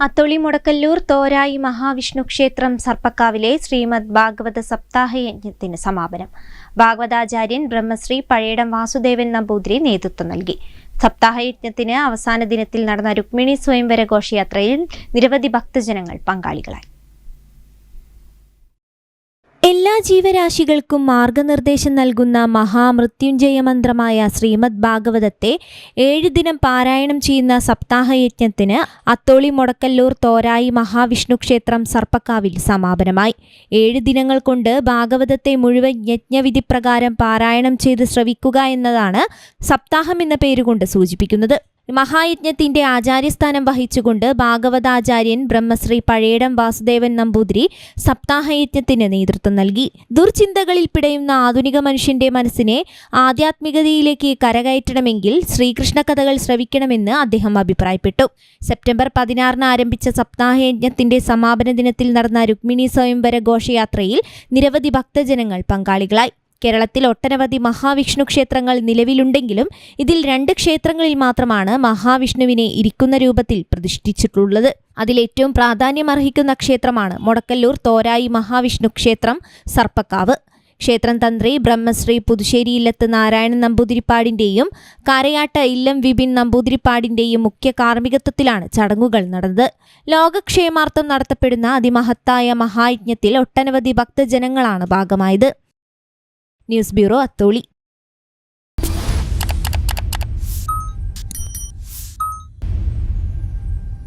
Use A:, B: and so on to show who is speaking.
A: അത്തോളി മുടക്കല്ലൂർ തോരായി മഹാവിഷ്ണു ക്ഷേത്രം സർപ്പക്കാവിലെ ശ്രീമദ് ഭാഗവത സപ്താഹ യജ്ഞത്തിന് സമാപനം. ഭാഗവതാചാര്യൻ ബ്രഹ്മശ്രീ പഴയടം വാസുദേവൻ നമ്പൂതിരി നേതൃത്വം നൽകി. സപ്താഹ യജ്ഞത്തിന് അവസാന ദിനത്തിൽ നടന്ന രുക്മിണി സ്വയംവര ഘോഷയാത്രയിൽ നിരവധി ഭക്തജനങ്ങൾ പങ്കാളികളായി. എല്ലാ ജീവരാശികൾക്കും മാർഗനിർദ്ദേശം നൽകുന്ന മഹാമൃത്യുഞ്ജയ മന്ത്രമായ ശ്രീമദ് ഭാഗവതത്തെ ഏഴ് ദിനം പാരായണം ചെയ്യുന്ന സപ്താഹയജ്ഞത്തിന് അത്തോളി മുടക്കല്ലൂർ തോരായി മഹാവിഷ്ണു ക്ഷേത്രം സർപ്പക്കാവിൽ സമാപനമായി. ഏഴ് ദിനങ്ങൾ കൊണ്ട് ഭാഗവതത്തെ മുഴുവൻ യജ്ഞവിധി പ്രകാരം പാരായണം ചെയ്ത് ശ്രവിക്കുക എന്നതാണ് സപ്താഹം എന്ന പേരുകൊണ്ട് സൂചിപ്പിക്കുന്നത്. മഹായജ്ഞത്തിന്റെ ആചാര്യസ്ഥാനം വഹിച്ചുകൊണ്ട് ഭാഗവതാചാര്യൻ ബ്രഹ്മശ്രീ പഴയടം വാസുദേവൻ നമ്പൂതിരി സപ്താഹയജ്ഞത്തിന് നേതൃത്വം നൽകി. ദുർചിന്തകളിൽ പിടയുന്ന ആധുനിക മനുഷ്യന്റെ മനസ്സിനെ ആധ്യാത്മികതയിലേക്ക് കരകയറ്റണമെങ്കിൽ ശ്രീകൃഷ്ണ കഥകൾ ശ്രവിക്കണമെന്ന് അദ്ദേഹം അഭിപ്രായപ്പെട്ടു. സെപ്റ്റംബർ പതിനാറിന് ആരംഭിച്ച സപ്താഹയജ്ഞത്തിന്റെ സമാപന ദിനത്തിൽ നടന്ന രുക്മിണി സ്വയംവര ഘോഷയാത്രയിൽ നിരവധി ഭക്തജനങ്ങൾ പങ്കാളികളായി. കേരളത്തിൽ ഒട്ടനവധി മഹാവിഷ്ണു ക്ഷേത്രങ്ങൾ നിലവിലുണ്ടെങ്കിലും ഇതിൽ രണ്ട് ക്ഷേത്രങ്ങളിൽ മാത്രമാണ് മഹാവിഷ്ണുവിനെ ഇരിക്കുന്ന രൂപത്തിൽ പ്രതിഷ്ഠിച്ചിട്ടുള്ളത്. അതിലേറ്റവും പ്രാധാന്യമർഹിക്കുന്ന ക്ഷേത്രമാണ് മുടക്കല്ലൂർ തോരായി മഹാവിഷ്ണു ക്ഷേത്രം സർപ്പക്കാവ്. ക്ഷേത്രം തന്ത്രി ബ്രഹ്മശ്രീ പുതുശ്ശേരി ഇല്ലത്ത് നാരായണൻ നമ്പൂതിരിപ്പാടിന്റെയും കരയാട്ട ഇല്ലം വിപിൻ നമ്പൂതിരിപ്പാടിന്റെയും മുഖ്യ കാർമ്മികത്വത്തിലാണ് ചടങ്ങുകൾ നടന്നത്. ലോകക്ഷേമാർത്ഥം നടത്തപ്പെടുന്ന അതിമഹത്തായ മഹായജ്ഞത്തിൽ ഒട്ടനവധി ഭക്തജനങ്ങളാണ് ഭാഗമായത്. News bureau Atholi